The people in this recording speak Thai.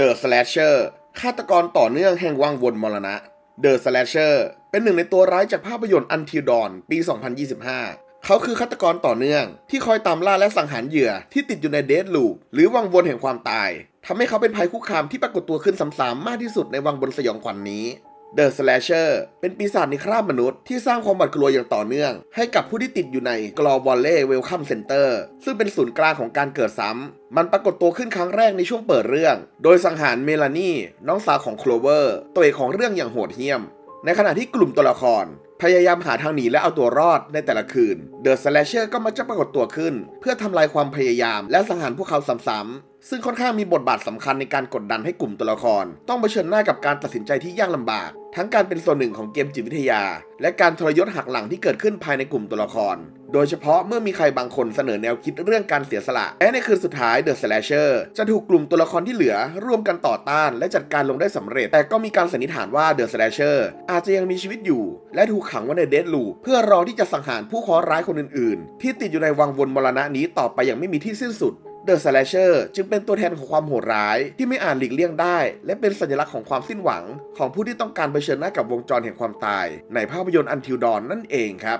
The Slasher ฆาตกรต่อเนื่องแห่งวังวนมรณะ The Slasher เป็นหนึ่งในตัวร้ายจากภาพยนตร์ Until Dawn ปี 2025 เขาคือฆาตกรต่อเนื่อง ที่คอยตามล่าและสังหารเหยื่อที่ติดอยู่ในเด d ลูปหรือวังวนแห่งความตายทำให้เขาเป็นภัยคุกคามที่ปรากฏตัวขึ้นซ้ำๆมากที่สุดในวังบนสยองขวัญนนี้ The Slasher เป็นปีศาจในคราบมนุษย์ที่สร้างความหวาดกลัวอย่างต่อเนื่อง ให้กับผู้ที่ติดอยู่ในกลอวอลเล่เวลคัมเซ็นเตอร์ซึ่งเป็นศูนย์กลางของการเกิดซ้ำ มันปรากฏตัวขึ้นครั้งแรกในช่วงเปิดเรื่อง โดยสังหารเมลานีน้องสาวของโคลเวอร์ ตัวเอกของเรื่องอย่างโหดเหี้ยม ในขณะที่กลุ่มตัวละคร พยายามหาทางหนีและเอาตัวรอดในแต่ละคืน เดอะสแลชเชอร์ก็มักจะปรากฏตัวขึ้น เพื่อทำลายความพยายามและสังหารพวกเขาซ้ำๆซึ่งค่อนข้างมีบทบาทสำคัญในการกดดันให้กลุ่มตัวละคร ต้องเผชิญหน้ากับการตัดสินใจที่ยากลำบาก ทั้งการเป็นส่วนหนึ่งของเกมจิตวิทยา และการทรยศหักหลังที่เกิดขึ้นภายในกลุ่มตัวละคร โดยเฉพาะเมื่อมีใครบางคนเสนอแนวคิดเรื่องการเสียสละ และในคืนสุดท้าย The Slasher จะถูกกลุ่มตัวละครที่เหลือร่วมกันต่อต้านและจัดการลงได้สำเร็จ แต่ก็มีการสันนิษฐานว่า The Slasher อร์อาจจะยังมีชีวิตอยู่ และถูกขังไว้ในเด d ลูเพื่อรอที่จะสังหารผู้เคราะห์ร้ายคนอื่นๆ ที่ติดอยู่ในวังวนมรณะนี้ต่อไปอย่างไม่มีที่สิ้นสุด The Slasher จึงเป็นตัวแทนของความโหดร้ายที่ไม่อาจหลีกเลี่ยงได้ และเป็นสัญลักษณ์ของความสิ้นหวัง ของผู้ที่ต้องการเผชิญหน้ากับวงจรแห่งความตาย ในภาพยนตร์ Until Dawn นั่นเองครับ